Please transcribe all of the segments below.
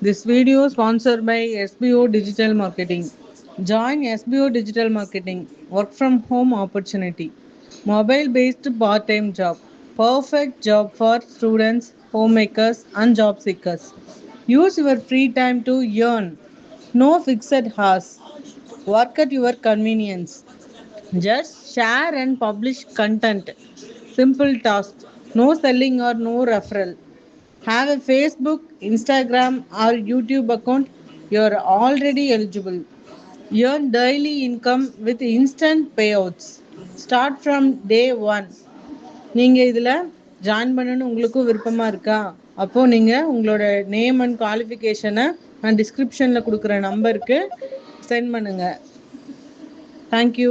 This video sponsored by SBO Digital Marketing. Join SBO Digital Marketing. Work from home opportunity. Mobile based part time job. Perfect job for students, homemakers, and job seekers. Use your free time to earn. No fixed hours. Work at your convenience. Just share and publish content. Simple task. No selling or no referral. Have a Facebook, Instagram, or YouTube account. You're already eligible. Earn daily income with instant payouts. Start from day one. நீங்கள் இதில் join பண்ணணும்னு உங்களுக்கும் விருப்பமாக இருக்கா அப்போது நீங்கள் உங்களோட name and குவாலிஃபிகேஷனை நான் டிஸ்கிரிப்ஷனில் கொடுக்குற நம்பருக்கு சென்ட் பண்ணுங்கள் தேங்க்யூ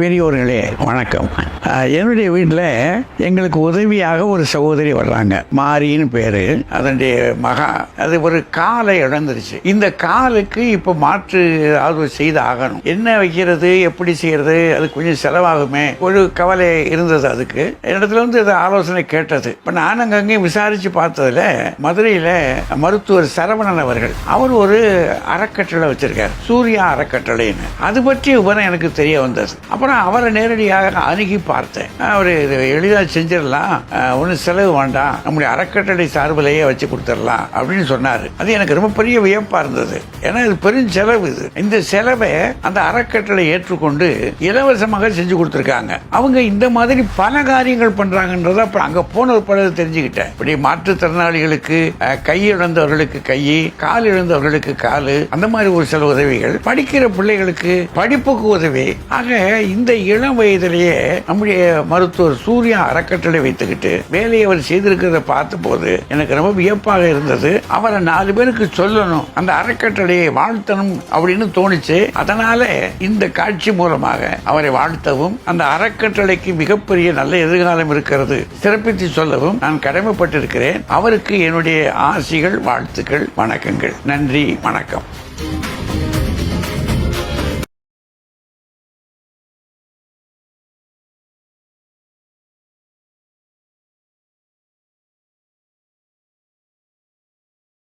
பெரியோர்களே வணக்கம். என்னுடைய வீட்டில் எங்களுக்கு உதவியாக ஒரு சகோதரி வர்றாங்க. மாரின்னு பேர். அதனுடைய மகா அது ஒரு காலை இழந்துருச்சு. இந்த காலுக்கு இப்போ மாற்று ஏதாவது செய்து ஆகணும். என்ன வைக்கிறது எப்படி செய்யறது அது கொஞ்சம் செலவாகுமே. ஒரு கவலை இருந்தது அதுக்கு. இடத்துல வந்து இது ஆலோசனை கேட்டது. இப்போ நான் அங்கங்கேயும் விசாரித்து பார்த்ததுல மதுரையில் மருத்துவர் சரவணன் அவர்கள் அவர் ஒரு அறக்கட்டளை வச்சிருக்கார். சூர்யா அறக்கட்டளைன்னு. அது பற்றி விவரம் எனக்கு தெரிய வந்தது. அப்புறம் அவரை நேரடியாக அணுகி பார்த்தேன். அவர் இது எளிதாக செஞ்சிடலாம். ஒன்றும் செலவு வேண்டாம். நம்முடைய அறக்கட்டளை சார்பிலேயே வச்சு கொடுத்துடலாம் அப்படின்னு சொன்னார். அது எனக்கு ரொம்ப பெரிய வியப்பாக இருந்தது. ஏன்னா இது பெரும் செலவு இது. இந்த செலவை அந்த அறக்கட்டளை ஏற்றுக்கொண்டு இலவசமாக செஞ்சு கொடுத்துருக்காங்க. அவங்க இந்த மாதிரி பல காரியங்கள் பண்றாங்கன்றத அப்புறம் அங்க போன பிறகு தெரிஞ்சுக்கிட்டேன். இப்படி மாற்றுத்திறனாளிகளுக்கு கை இழந்தவர்களுக்கு கை கால் இழந்தவர்களுக்கு காலு அந்த மாதிரி ஒரு சில உதவிகள் படிக்கிற பிள்ளைகளுக்கு படிப்புக்கு உதவி. ஆக இந்த இளம் வயதிலேயே நம்முடைய மருத்துவர் சூர்யா அறக்கட்டளை வைத்துக்கிட்டு வேலையை அவர் செய்திருக்கிறத பார்த்த போது எனக்கு ரொம்ப வியப்பாக இருந்தது. அவரை நாலு பேருக்கு சொல்லணும். அந்த அறக்கட்டளையை வாழ்த்தணும் அப்படின்னு தோணுச்சு. அதனால இந்த காட்சி மூலமாக அவரை வாழ்த்தவும் அந்த அறக்கட்டளைக்கு மிகப்பெரிய நல்ல எதிர்காலம் இருக்கிறது சிறப்பித்து சொல்லவும் நான் கடமைப்பட்டிருக்கிறேன். அவருக்கு என்னுடைய ஆசிகள் வாழ்த்துக்கள் வணக்கங்கள். நன்றி வணக்கம்.